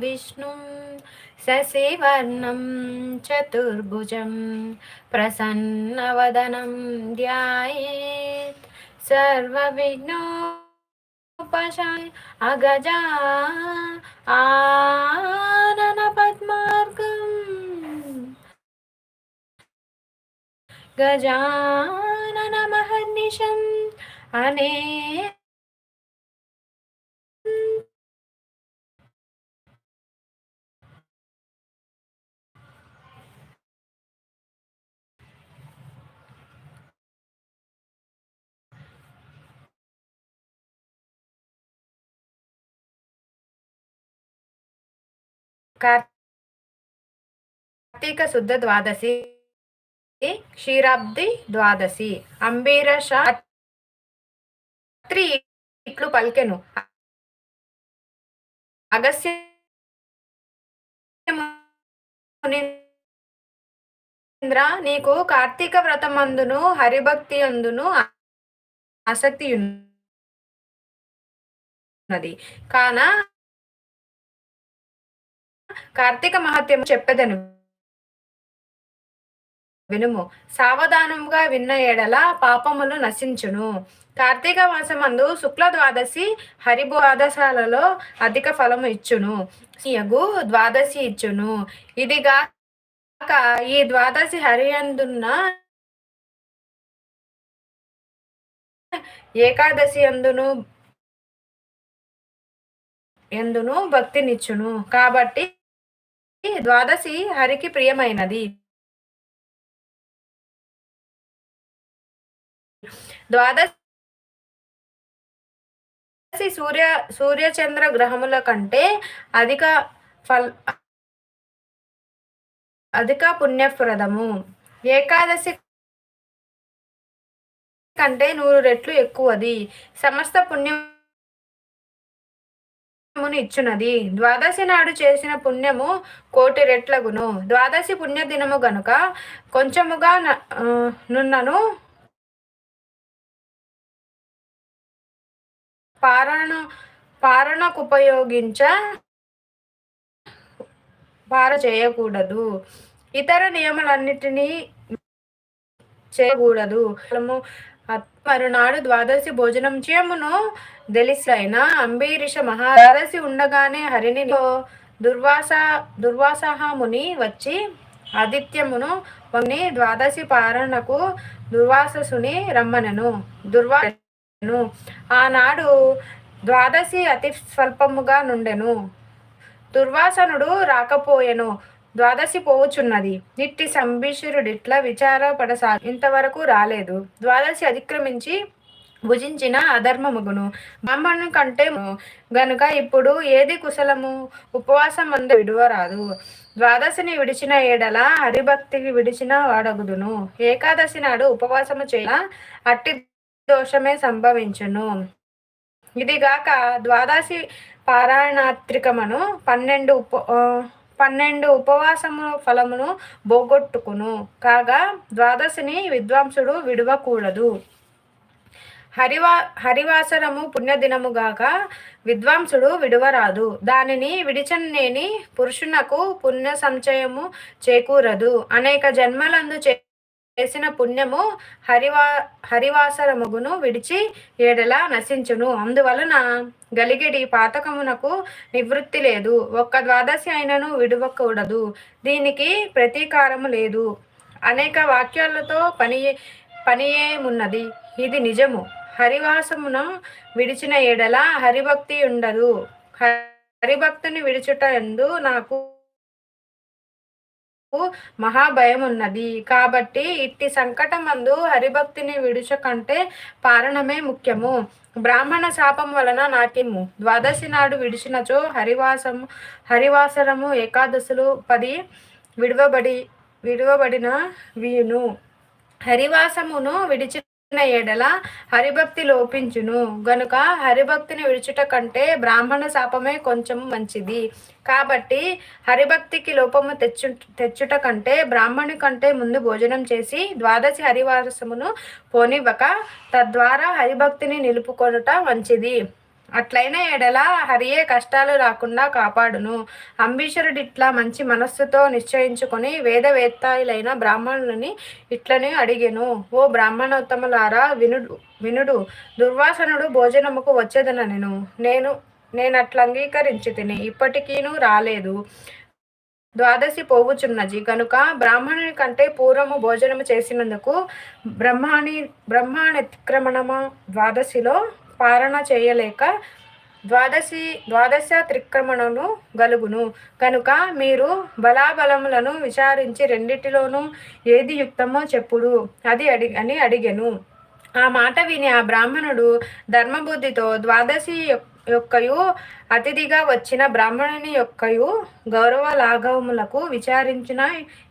विष्णुं शशिवर्णं चतुर्भुजं प्रसन्नवदनं ध्यायेत् सर्वविघ्नोपशाय अगजा आननपद्मार्गम् गजाननमहर्निशम् अने కార్తీక శుద్ధ ద్వాదశి క్షీరాబ్ది ద్వాదశి అంబీర శాత్రి ఇట్లు పలికెను అగస్య నీకు కార్తీక వ్రతమందును హరిభక్తి అందును ఆసక్తి ఉన్నది కాన కార్తీక మహత్యము చెప్పెదను. వినుము. సావధానముగా విన్న ఎడల పాపములు నశించును. కార్తీక మాసమందు శుక్ల ద్వాదశి హరిద్వాదశాలలో అధిక ఫలము ఇచ్చును. యగు ద్వాదశి ఇచ్చును. ఇదిగా ఈ ద్వాదశి హరి అందున్న ఏకాదశి అందును ఎందును భక్తినిచ్చును. కాబట్టి ద్వాదశి హరికి ప్రియమైనది. ద్వాదశి సూర్య సూర్యచంద్ర గ్రహముల కంటే అధిక ఫల్ అధిక పుణ్యప్రదము ఏకాదశి కంటే నూరు రెట్లు ఎక్కువది. సమస్త పుణ్యం పుణ్యమును ఇచ్చునది. ద్వాదశి నాడు చేసిన పుణ్యము కోటి రెట్లగును. ద్వాదశి పుణ్యదినము గనుక కొంచెముగా నున్నను పారణ పారణకు ఉపయోగించ పార చేయకూడదు. ఇతర నియమాలన్నిటినీ చేయకూడదు. మరునాడు ద్వాదశి భోజనం చేయమును దెలిసైన అంబీరిష మహాదశి ఉండగానే హరిని దుర్వాస దుర్వాసహముని వచ్చి ఆదిత్యమును వని ద్వాదశి పారణకు దుర్వాససుని రమ్మనను. దుర్వాసను ఆనాడు ద్వాదశి అతి స్వల్పముగా నుండెను. దుర్వాసనుడు రాకపోయెను. ద్వాదశి పోవుచున్నది. నిట్టి సంభీషురుడిట్ల విచారపడసా ఇంతవరకు రాలేదు. ద్వాదశి అతిక్రమించి భుజించిన అధర్మముగును. బ్రాహ్మణు కంటే గనుక ఇప్పుడు ఏది కుశలము? ఉపవాసం అందు విడువరాదు. ద్వాదశిని విడిచిన ఏడల హరిభక్తికి విడిచిన వాడగుదును. ఏకాదశి నాడు ఉపవాసము చేయ అట్టి దోషమే సంభవించును. ఇదిగాక ద్వాదశి పారాయణాత్రికమును పన్నెండు ఉప పన్నెండు ఉపవాసము ఫలమును పోగొట్టుకును. కాగా ద్వాదశిని విద్వాంసుడు విడవకూడదు. హరివా హరివాసరము పుణ్యదినముగాక విద్వాంసుడు విడువరాదు. దానిని విడిచనేని పురుషునకు పుణ్య సంచయము చేకూరదు. అనేక జన్మలందు చే చేసిన పుణ్యము హరివా హరివాసరముగును విడిచి ఏడల నశించును. అందువలన గలిగిడి పాతకమునకు నివృత్తి లేదు. ఒక్క ద్వాదశి అయినను విడవకూడదు. దీనికి ప్రతీకారము లేదు. అనేక వాక్యాలతో పని పనియేమున్నది. ఇది నిజము. హరివాసమును విడిచిన ఏడల హరిభక్తి ఉండదు. హరిభక్తిని విడిచుట ఎందు నాకు మహాభయం ఉన్నది కాబట్టి ఇట్టి సంకటమందు హరిభక్తిని విడుచ కంటే పారణమే ముఖ్యము. బ్రాహ్మణ శాపం వలన నాకిమ్ము ద్వాదశి నాడు విడిచినచో హరివాసము హరివాసరము ఏకాదశులు పది విడవబడి విడవబడిన వీను హరివాసమును విడిచి ఎడల హరిభక్తి లోపించును. గనుక హరిభక్తిని విడుచుట కంటే బ్రాహ్మణ శాపమే కొంచెం మంచిది. కాబట్టి హరిభక్తికి లోపము తెచ్చు తెచ్చుట కంటే బ్రాహ్మణి కంటే ముందు భోజనం చేసి ద్వాదశి హరివారసమును పోనివ్వక తద్వారా హరిభక్తిని నిలుపుకొనుట మంచిది. అట్లయిన ఎడల హరియే కష్టాలు రాకుండా కాపాడును. అంబీషరుడిట్లా మంచి మనస్సుతో నిశ్చయించుకొని వేదవేత్తాయులైన బ్రాహ్మణులని ఇట్లనే అడిగెను. ఓ బ్రాహ్మణోత్తములారా వినుడు వినుడు దుర్వాసనుడు భోజనముకు వచ్చేదనను. నేను నేను అట్లా అంగీకరించి తిని ఇప్పటికీను రాలేదు. ద్వాదశి పోవుచున్నది. కనుక బ్రాహ్మణుని కంటే పూర్వము భోజనము చేసినందుకు బ్రహ్మాణి బ్రహ్మాణతిక్రమణమ ద్వాదశిలో పాలన చేయలేక ద్వాదశి ద్వాదశ త్రిక్రమణను గలుగును. కనుక మీరు బలాబలములను విచారించి రెండిటిలోనూ ఏది యుక్తమో చెప్పుడు అది అడి అని అడిగెను. ఆ మాట విని ఆ బ్రాహ్మణుడు ధర్మబుద్ధితో ద్వాదశి యొక్కయు అతిథిగా వచ్చిన బ్రాహ్మణుని యొక్కయు గౌరవ లాఘవములకు విచారించిన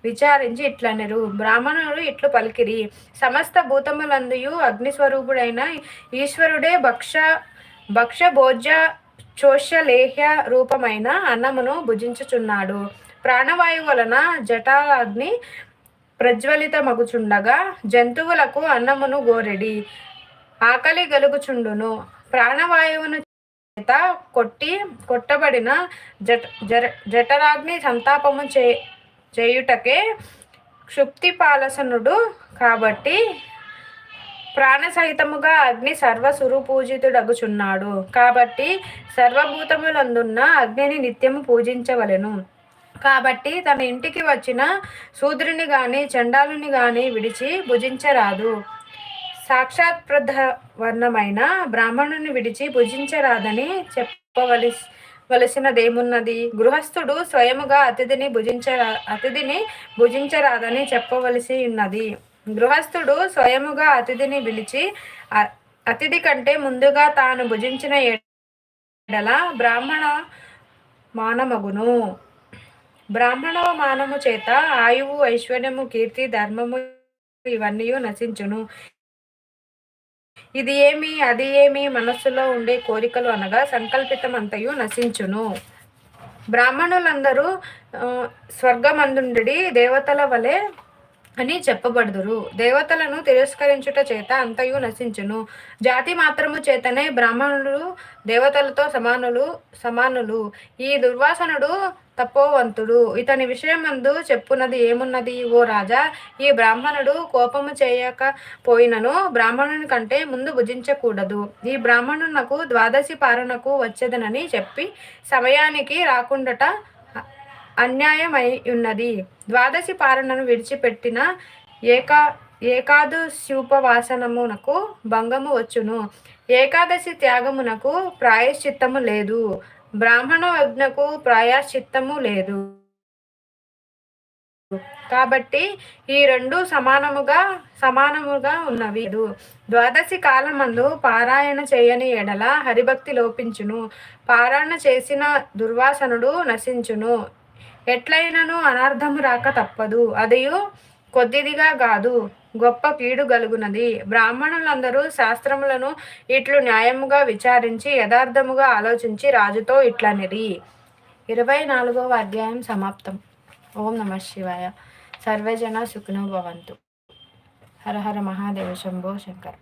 విచారించి ఇట్లనరు. బ్రాహ్మణుడు ఇట్లు పలికిరి. సమస్త భూతములందుయు అగ్నిస్వరూపుడైన ఈశ్వరుడే భక్ష భక్ష భోజ్య చోష్యలేహ్య రూపమైన అన్నమును భుజించుచున్నాడు. ప్రాణవాయు వలన జటాగ్ని ప్రజ్వలితమగుచుండగా జంతువులకు అన్నమును గోరెడి. ఆకలి గలుగుచుండును. ప్రాణవాయువును చేత కొట్టి కొట్టబడిన జట జర జఠరాగ్ని సంతాపము చే చేయుటకే క్షుప్తిపాలసనుడు కాబట్టి ప్రాణసహితముగా అగ్ని సర్వసురుపూజితుడగుచున్నాడు. కాబట్టి సర్వభూతములందున్న అగ్నిని నిత్యము పూజించవలెను. కాబట్టి తన ఇంటికి వచ్చిన శూద్రుని గాని చండాలుని గాని విడిచి భుజించరాదు. సాక్షాత్ ప్రధ వర్ణమైన బ్రాహ్మణుని విడిచి భుజించరాదని చెప్పవలి వలసినదేమున్నది? గృహస్థుడు స్వయముగా అతిథిని భుజించరా అతిథిని భుజించరాదని చెప్పవలసి ఉన్నది. గృహస్థుడు స్వయముగా అతిథిని పిలిచి అతిథి కంటే ముందుగా తాను భుజించిన ఎడల బ్రాహ్మణ మానమగును. బ్రాహ్మణ మానము చేత ఆయువు ఐశ్వర్యము కీర్తి ధర్మము ఇవన్నీ నశించును. ఇది ఏమి అది ఏమి మనస్సులో ఉండే కోరికలు అనగా సంకల్పితం అంతయు నశించును. బ్రాహ్మణులందరూ స్వర్గమందుండి దేవతల వలె అని చెప్పబడుదురు. దేవతలను తిరస్కరించుట చేత అంతయు నశించును. జాతి మాత్రము చేతనే బ్రాహ్మణులు దేవతలతో సమానులు సమానులు. ఈ దుర్వాసనుడు తపోవంతుడు. ఇతని విషయమందు చెప్పున్నది ఏమున్నది? ఓ రాజా ఈ బ్రాహ్మణుడు కోపము చేయకపోయినను బ్రాహ్మణుని కంటే ముందు భుజించకూడదు. ఈ బ్రాహ్మణునకు ద్వాదశి పాలనకు వచ్చేదనని చెప్పి సమయానికి రాకుండట అన్యాయమై ఉన్నది ద్వాదశి పాలనను విడిచిపెట్టిన ఏకా ఏకాదశిపవాసనమునకు భంగము వచ్చును. ఏకాదశి త్యాగమునకు ప్రాయశ్చిత్తము లేదు. బ్రాహ్మణ యజ్ఞకు ప్రాయశ్చిత్తము లేదు. కాబట్టి ఈ రెండు సమానముగా సమానముగా ఉన్నవి. ద్వాదశి కాలమందు పారాయణ చేయని ఎడల హరిభక్తి లోపించును. పారాయణ చేసిన దుర్వాసనుడు నశించును. ఎట్లయినను అనర్థము రాక తప్పదు. అదియు కొద్దిదిగా కాదు గొప్ప కీడు గలుగునది. బ్రాహ్మణులందరూ శాస్త్రములను ఇట్లు న్యాయముగా విచారించి యథార్థముగా ఆలోచించి రాజుతో ఇట్లనిరి. ఇరవై నాలుగవ అధ్యాయం సమాప్తం. ఓం నమ శివాయ. సర్వజన సుఖినో భవంతు. హర హర మహాదేవ శంభో శంకర్.